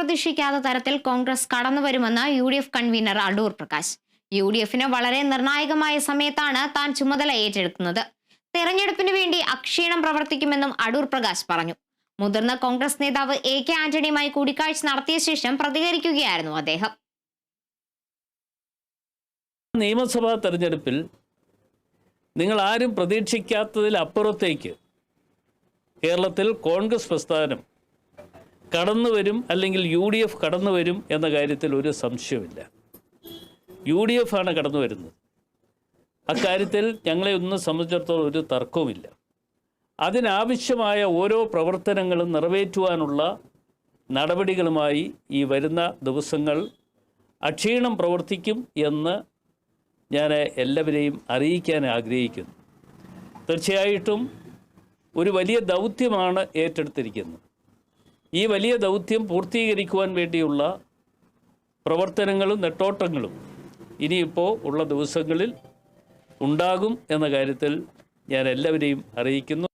പ്രതീക്ഷിക്കാത്ത തരത്തിൽ Congress കടന്നുവരുമെന്ന് U D F convenor Adoor Prakash. U D എഫിന് വളരെ നിർണായകമായ സമയത്താണ് താൻ ചുമതല ഏറ്റെടുക്കുന്നത്. തെരഞ്ഞെടുപ്പിന് വേണ്ടി അക്ഷീണം പ്രവർത്തിക്കുമെന്നും അടൂർ പ്രകാശ് പറഞ്ഞു. മുതിർന്ന കോൺഗ്രസ് നേതാവ് എ കെ ആന്റണിയുമായി കൂടിക്കാഴ്ച നടത്തിയ ശേഷം പ്രതികരിക്കുകയായിരുന്നു അദ്ദേഹം. നിയമസഭാ തെരഞ്ഞെടുപ്പിൽ നിങ്ങൾ ആരും പ്രതീക്ഷിക്കാത്തതിൽ അപ്പുറത്തേക്ക് കേരളത്തിൽ കോൺഗ്രസ് പ്രസ്ഥാനം കടന്നു വരും അല്ലെങ്കിൽ യു ഡി എഫ് കടന്നു വരും എന്ന കാര്യത്തിൽ ഒരു സംശയമില്ല യു ഡി എഫ് ആണ് കടന്നു വരുന്നത് അക്കാര്യത്തിൽ ഞങ്ങളെ ഒന്നും സംബന്ധിച്ചിടത്തോളം ഒരു തർക്കവുമില്ല. അതിനാവശ്യമായ ഓരോ പ്രവർത്തനങ്ങളും നിറവേറ്റുവാനുള്ള നടപടികളുമായി ഈ വരുന്ന ദിവസങ്ങൾ അക്ഷീണം പ്രവർത്തിക്കും എന്ന് ഞാൻ എല്ലാവരെയും അറിയിക്കാൻ ആഗ്രഹിക്കുന്നു. തീർച്ചയായിട്ടും ഒരു വലിയ ദൗത്യമാണ് ഏറ്റെടുത്തിരിക്കുന്നത്. ഈ വലിയ ദൗത്യം പൂർത്തീകരിക്കുവാൻ വേണ്ടിയുള്ള പ്രവർത്തനങ്ങളും നെട്ടോട്ടങ്ങളും ഇനിയിപ്പോൾ ഉള്ള ദിവസങ്ങളിൽ ഉണ്ടാകും എന്ന കാര്യത്തിൽ ഞാൻ എല്ലാവരെയും അറിയിക്കുന്നു.